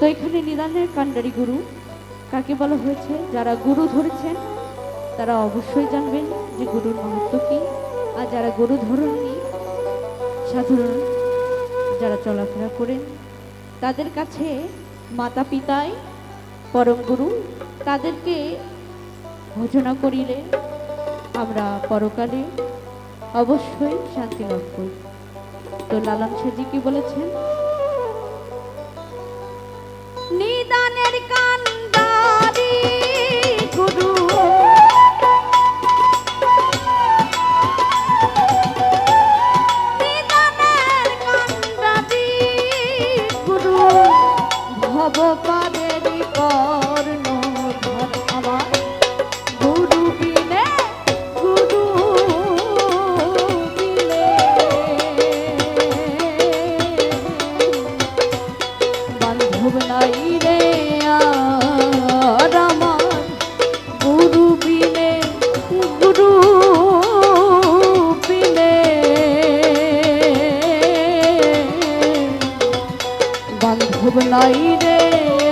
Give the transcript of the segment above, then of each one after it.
নিদানের কাণ্ডারি গুরু কাকে বলা হয়েছে? যারা গুরু ধরেছেন, তারা অবশ্যই জানবেন যে গুরুর মাহাত্ম কি। আর যারা গুরু ধরেননি, সাধারণ যারা চলাফেরা করেন, তাদের কাছে মাতা পিতাই পরম গুরু, তাদেরকে ভোজনা করিলে আমরা পরকালে অবশ্যই শান্তি লাভ করি। তো লালন সাজি কি বলেছেন বান্ধব নাই রে।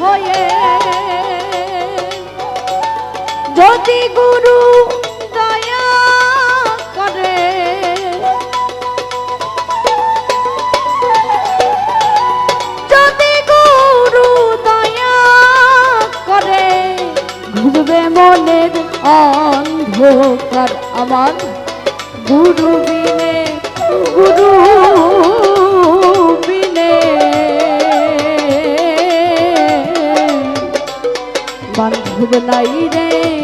হয়ে যদি গুরু দয়া করে। যদি গুরু দয়া করে ঘুরবে মনের অন্ধকার আমার। গুরু বিনে গুরু নাই রে।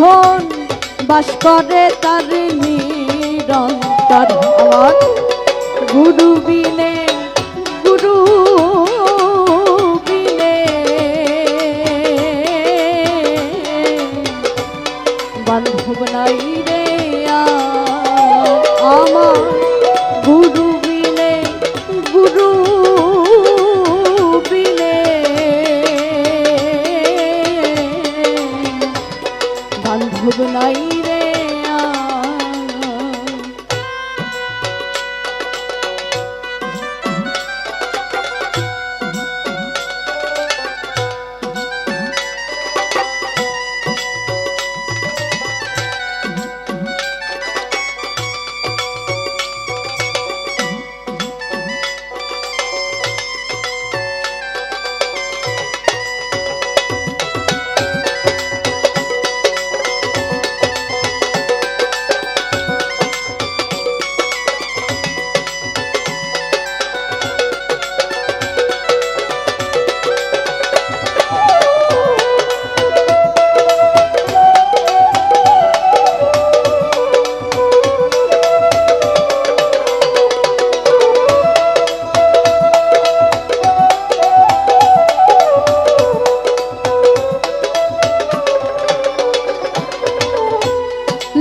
আসন বাস করে তার নিরন্তর আমার গুরু বিনে গুরু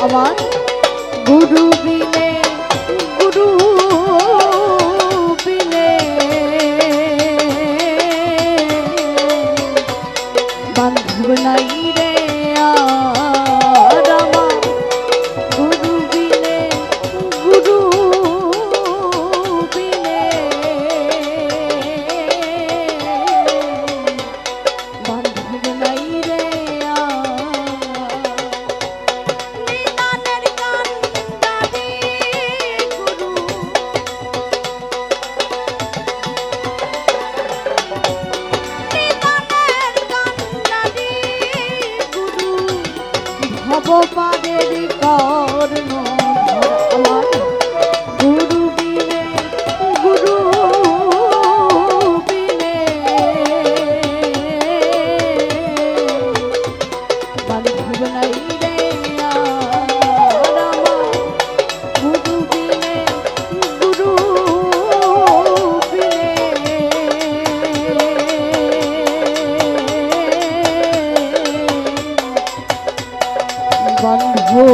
আমার গুরু বিনে পাদের কর্ণ বন্ধু।